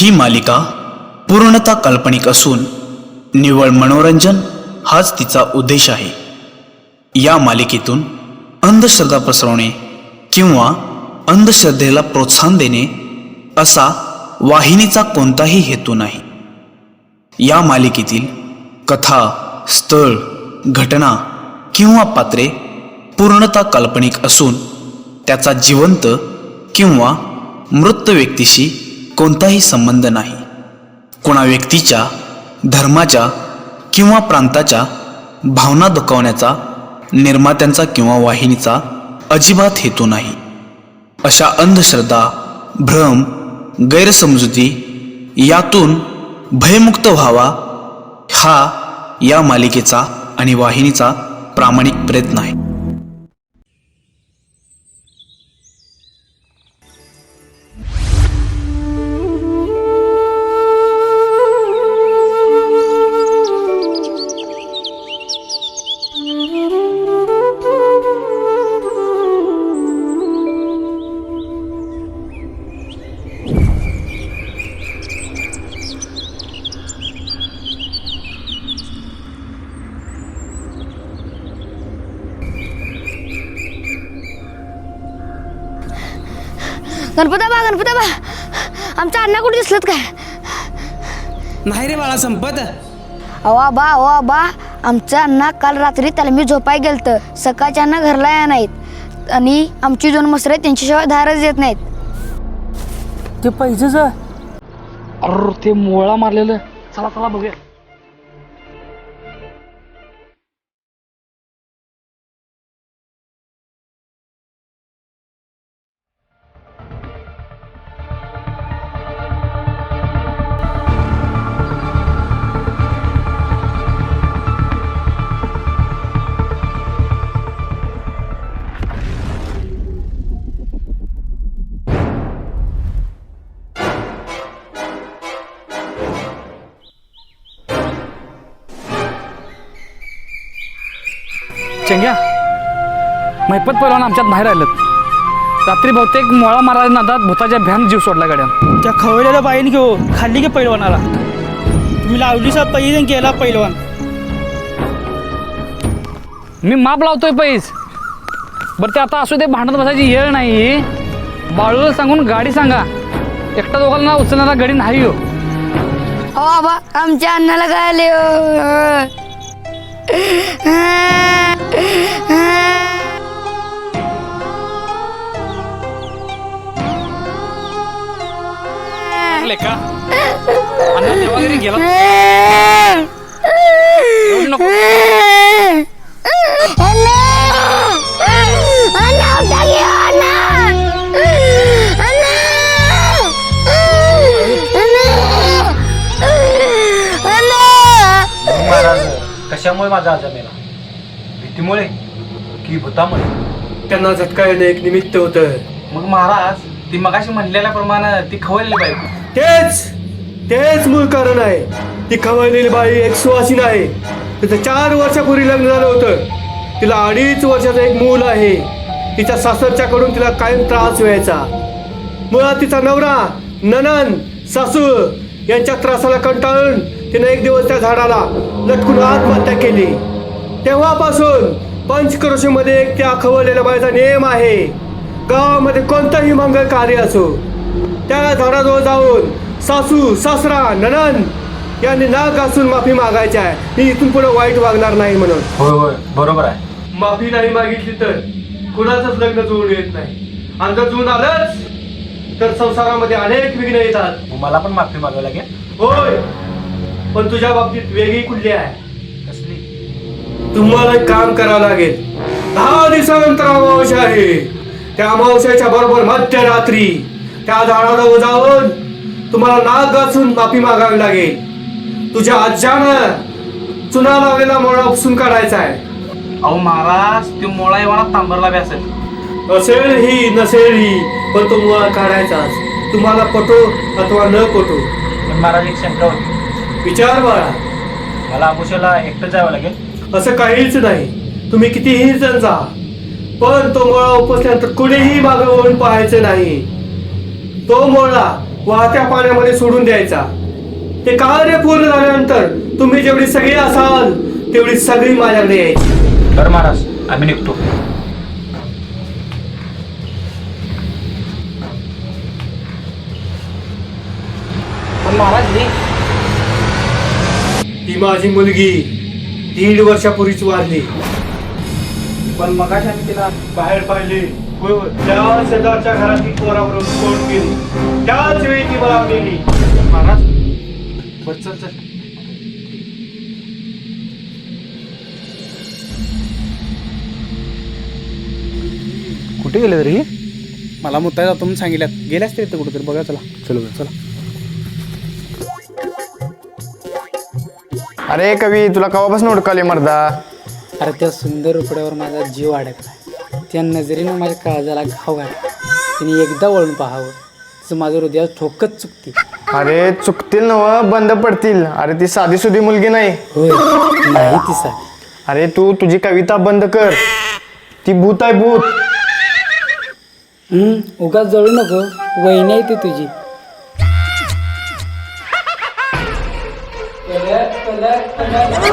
ही मालिका पूर्णतः काल्पनिक असून निव्वळ मनोरंजन हाच तिचा उद्देश आहे. या मालिकेतून अंधश्रद्धा पसरवणे किंवा अंधश्रद्धेला प्रोत्साहन देणे असा वाहिनीचा कोणताही हेतू नाही. या मालिकेतील कथा स्थळ घटना किंवा पात्रे पूर्णतः काल्पनिक असून त्याचा जिवंत किंवा मृत व्यक्तीशी कोणताही संबंध नाही. कोणा व्यक्तीच्या धर्माच्या किंवा प्रांताच्या भावना दुखावण्याचा निर्मात्यांचा किंवा वाहिनीचा अजिबात हेतू नाही. अशा अंधश्रद्धा भ्रम गैरसमजुती यातून भयमुक्त व्हावा हा या मालिकेचा आणि वाहिनीचा प्रामाणिक प्रयत्न आहे. गणपताबा गणपताबा आमच्या अण्णा कुठे दिसलत काय? नाही रे बाळा संपत. अहो आबा अहो आबा. आमचं अण्णा काल रात्री त्याला मी झोपाय गेलतं. सकाळच्या अण्णा घरला या नाहीत. आणि आमची दोन मसरे आहेत त्यांच्याशिवाय धारच देत नाहीत. ते पैसेच अर ते मोळा मारलेलं. चला चला बघूया. चंग्या? मैपत पैलवान आमच्यात बाहेर आलेत. रात्री बहुतेक मोळा मारायला नादात भूताच्या भ्यान जीव सोडला गाड्या त्या खवळलेल्या बाईने घेऊ खाल्ली की पैलवानाला? तुम्ही लावली सा पैन गेला पैलवान. मी माप लावतोय पैस. बरं ते आता असू दे भांडत बसायची येळ नाही. बाळूला सांगून गाडी सांगा. एकटा दोघांना उचलणारा गाडी नाही हो. अहो आबा आमच्या अण्णाला काय आले लागले का? गेला? महाराज कशामुळे माझा आजार मेला भीतीमुळे की भूतामुळे. त्यांना झटका येणं एक निमित्त होतं. मग महाराज ती मगाशी म्हणलेल्याप्रमाणे ती खवळलेली बायको तेच तेच मूळ कारण आहे. ती खवळलेली बाई एक सुवासीन आहे. तिचं चार वर्षापूर्वी लग्न झालं होतं. तिला अडीच वर्षाचं एक मूल आहे. तिच्या सासरच्याकडून तिला कायम त्रास व्हायचा. मुळात तिचा नवरा ननन सासू यांच्या त्रासाला कंटाळून तिने एक दिवस त्या झाडाला लटकून आत्महत्या केली. तेव्हापासून पंचक्रोशीमध्ये एक त्या खवळलेल्या बाईचा नियम आहे. गावामध्ये कोणतंही मंगल कार्य असो त्या झाडाजवळ जाऊन सासू सासरा ननन यांनी नाक घासून माफी मागायची आहे. मी इथून पुढे वाईट वागणार नाही म्हणून. होय होय. बरोबर आहे. माफी नाही मागितली तर कुणाचंच लग्न जुळून येत नाही. आणि जर जुळून आलंच तर संसारामध्ये अनेक विघ्न येतात. मला पण माफी मागावी लागेल. होय. पण तुझ्या बाबतीत वेगळी कुठली आहे? तुम्हाला एक काम करावं लागेल. दहा दिवसानंतर अमावस्या आहे. त्या अमावस्याच्या बरोबर मध्यरात्री त्या झाडाजवळ जाऊन तुम्हाला नाक घासून माफी मागावी लागेल. तुझ्या आज्यानं चुना लावलेला मोळा उपसून काढायचा आहे. अहो महाराज तो मोळा एवढा तांबरला बी असेल. असेल ही नसेल ही पण तो मुळा काढायचाच. तुम्हाला पटो अथवा न पटो. पण महाराज एक शंका होती. विचार बाळा. मला अमुशाला एकटं जावं लागेल. असं काहीच नाही. तुम्ही कितीही जण जा. पण तो मोळा उपसल्यानंतर कुणीही मागे वळून पाहायचं नाही. तो मोळा वाहत्या पाण्यामध्ये सोडून द्यायचा. ते कार्य पूर्ण झाल्यानंतर तुम्ही जेवढी सगळी असाल तेवढी सगळी माझ्याकडे यायची. तर महाराज आम्ही निघतो. पण महाराज ही माझी मुलगी. दीड वर्षापूर्वीच वारली. पण मग आम्ही तिला बाहेर पाहिले. व त्या शेजारच्या घरातील पोराबरोबर सोडून गेली? त्याच वेळी ती मला गेली. महाराज चल चल. कुठे गेले तरी? मला मुद्दा जातो म्हणून सांगितल्यात. गेल्यास तरी इथं कुठेतरी. बघा चला. चलो चला. अरे कवी तुला कवापासून उडकाले मर्दा? अरे त्या सुंदर रुपड्यावर माझा जीव अडकला. त्या नजरेनं माझ्या काळजाला घाव घातला. तिने एकदा वळून पाहावं. तिचं माझं हृदयात ठोकत चुकते. अरे चुकतील नव बंद पडतील. अरे ती साधी सुधी मुलगी नाही. होय नाही ती साधी. अरे तू तुझी कविता बंद कर. ती भूत आहे भूत. हम्म, उगाच जळू नको. वहिनी आहे ती तुझी. Yeah.